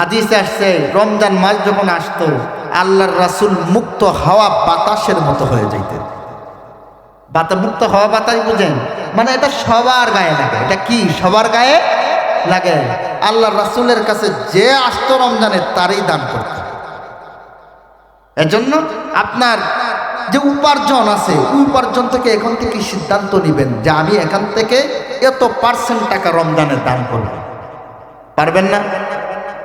হাদিসে আসছে, রমজান মাস যখন আসতো, আল্লাহর রাসূল মুক্ত হাওয়া বাতাসের মতো হয়ে যাইতেন বাতা, মুক্ত হাওয়া বাতাস বুঝেন? মানে এটা সবার গায়ে লাগে। এটা কি? সবার গায়ে লাগে। আল্লাহ রাসুলের কাছে যে আসতো রমজানে তারই দান করত। এজন্য আপনার যে উপার্জন আছে, ওই উপার্জন থেকে এখন থেকে সিদ্ধান্ত নেবেন যে আমি এখান থেকে এত পার্সেন্ট টাকা রমজানে দান করব। পারবেন না?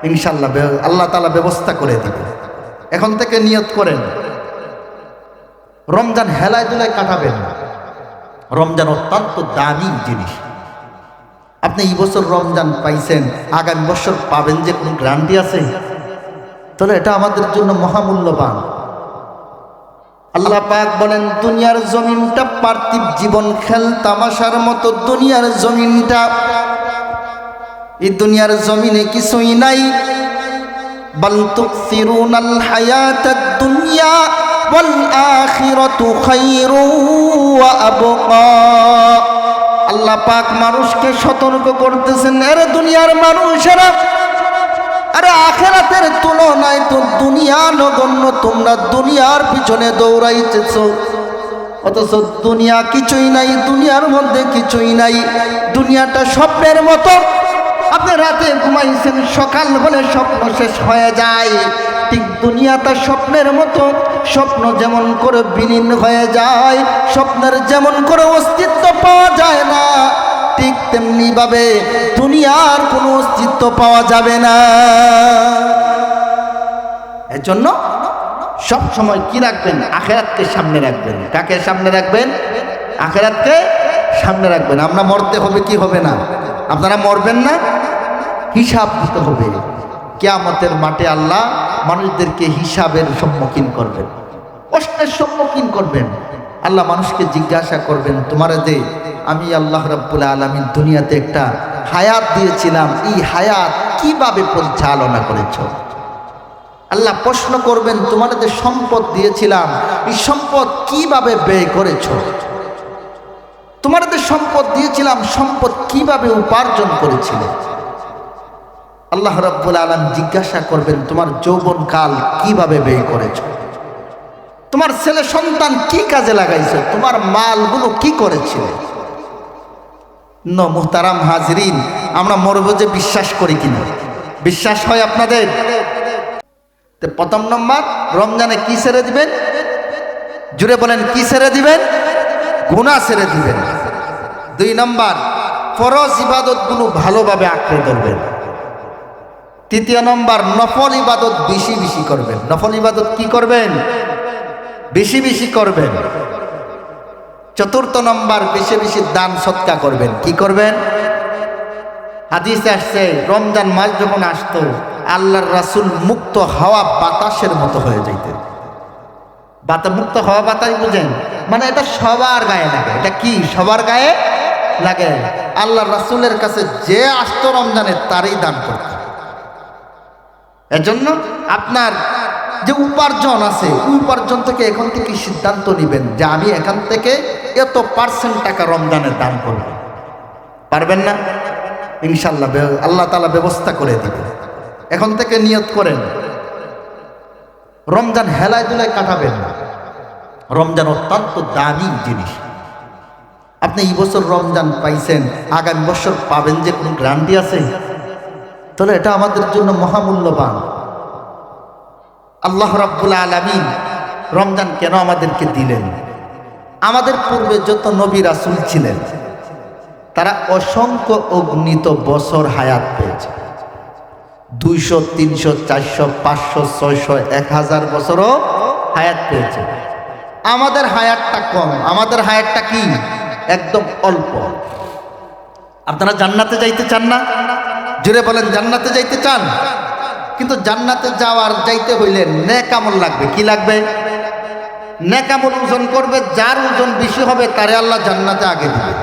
ইনশাল্লাহ আল্লাহ তালা ব্যবস্থা করে দিবে। এখন থেকে নিয়ত করেন, রমজান হেলায় দুলায় কাটাবেন রমজান অত্যন্ত দামি জিনিস। আপনি এই বছর রমজান পাইছেন, আগামী বছর পাবেন যে কোনো গ্রান্টি আছে? তাহলে এটা আমাদের জন্য মহামূল্যবান। আল্লাহ পাক বলেন, দুনিয়ার জমিনটা পার্থিব জীবন খেল তামাশার মতো, দুনিয়ার জমিনটা এই দুনিয়ার জমিনে কিছুই নাই। বল তুকসিরুনাল হায়াতাদ দুনিয়া ওয়াল আখিরাতু খায়রু ওয়া আবকা। আল্লাহ পাক মানুষকে সতর্ক করতেছেন, আরে দুনিয়ার মানুষেরা, আরে আখেরাতের তুলনায় তো দুনিয়া নগণ্য, তোমরা দুনিয়ার পিছনে দৌড়াইতেছ। অথচ দুনিয়া কিছুই নাই, দুনিয়ার মধ্যে কিছুই নাই। দুনিয়াটা স্বপ্নের মতো আপনি রাতে ঘুমাইছেন, সকাল হলে স্বপ্ন শেষ হয়ে যায়। ঠিক দুনিয়াটা স্বপ্নের মতো স্বপ্ন যেমন করে বিলীন হয়ে যায়, স্বপ্নের যেমন করে অস্তিত্ব পাওয়া যায় না, ঠিক তেমনি ভাবে দুনিয়ার কোনো অস্তিত্ব পাওয়া যাবে না। এর জন্য সব সময় কি রাখবেন? আখেরাতকে সামনে রাখবেন। কাকে সামনে রাখবেন? আখেরাতকে সামনে রাখবেন। আমরা মরতে হবে কি হবে না? আপনারা মরবেন না? হিসাব দিতে হবে। কেয়ামতের মাঠে আল্লাহ মানুষদেরকে হিসাবের সম্মুখীন করবেন। প্রশ্নের সম্মুখীন করবেন। আল্লাহ মানুষকে জিজ্ঞাসা করবেন, তোমার যে আমি আল্লাহ রাব্বুল আলমিন দুনিয়াতে একটা হায়াত দিয়েছিলাম, এই হায়াত কীভাবে পরিচালনা করেছ? আল্লাহ প্রশ্ন করবেন তোমাদের যে সম্পদ দিয়েছিলাম, এই সম্পদ কীভাবে ব্যয় করেছ? তোমাদের যে সম্পদ দিয়েছিলাম, সম্পদ কীভাবে উপার্জন করেছিলে? আল্লাহ রব্বুল আলম জিজ্ঞাসা করবেন, তোমার যৌবন কাল কীভাবে ব্যয় করেছ? তোমার ছেলে সন্তান কি কাজে লাগাইছো? তোমার মালগুলো কি করেছিলে? ন হাজরিন, আমরা মরব যে বিশ্বাস করি কিনা? বিশ্বাস হয় আপনাদের? প্রথম নম্বর, রমজানে কি ছেড়ে দিবেন? জুড়ে বলেন, কি ছেড়ে দিবেন? গুণা ছেড়ে দিবেন। দুই নম্বর, ফরজ ইবাদত ইবাদতগুলো ভালোভাবে আঁকড়ে ধরবেন। তৃতীয় নম্বর, নফল ইবাদত বেশি বেশি করবেন। নফল ইবাদত কি করবেন? বেশি বেশি করবেন। চতুর্থ নম্বর, বেশি বেশি দান সৎকা করবেন। কি করবেন? হাদিসে আসছে, রমজান মাস যখন আসতো, আল্লাহর রাসুল মুক্ত হাওয়া বাতাসের মতো হয়ে যাইতেন বাতা মুক্ত হাওয়া বাতাস বুঝেন? মানে এটা সবার গায়ে লাগে। এটা কি? সবার গায়ে লাগে। আল্লাহর রাসূলের কাছে যে আসতো রমজানে, তারই দান করত এজন্য আপনার যে উপার্জন আছে, উপার্জন থেকে এখন থেকে সিদ্ধান্ত নেবেন যে আমি এখান থেকে এত পার্সেন্ট টাকা রমজানের দান করব। পারবেন না? ইনশাল্লাহ আল্লাহ তালা ব্যবস্থা করে দিবে। এখন থেকে নিয়ত করেন, রমজান হেলায় দুলায় কাটাবেন না। রমজান অত্যন্ত দামি জিনিস। আপনি এই বছর রমজান পাইছেন, আগামী বছর পাবেন যে কোনো গ্রান্টি আছে? তাহলে এটা আমাদের জন্য মহামূল্যবান। আল্লাহ রাব্বুল আলামিন রমজান কেন আমাদেরকে দিলেন? আমাদের পূর্বে যত নবী রাসূল ছিলেন, তারা অসংখ্য অগ্নিত বছর হায়াত পেয়েছে। দুইশো, তিনশো, চারশো, পাঁচশো, ছয়শো, এক হাজার বছরও হায়াত পেয়েছে। আমাদের হায়াতটা কম, আমাদের হায়াতটা কি? একদম অল্প। আপনারা জান্নাতে যাইতে চান না? জুড়ে বলেন, জান্নাতে যাইতে চান? কিন্তু জান্নাতে যাওয়ার যাইতে হইলে নেকামল লাগবে। কি লাগবে? নেকামল ওজন করবে, যার ওজন বেশি হবে, তারে আল্লাহ জান্নাতে আগে দিবে।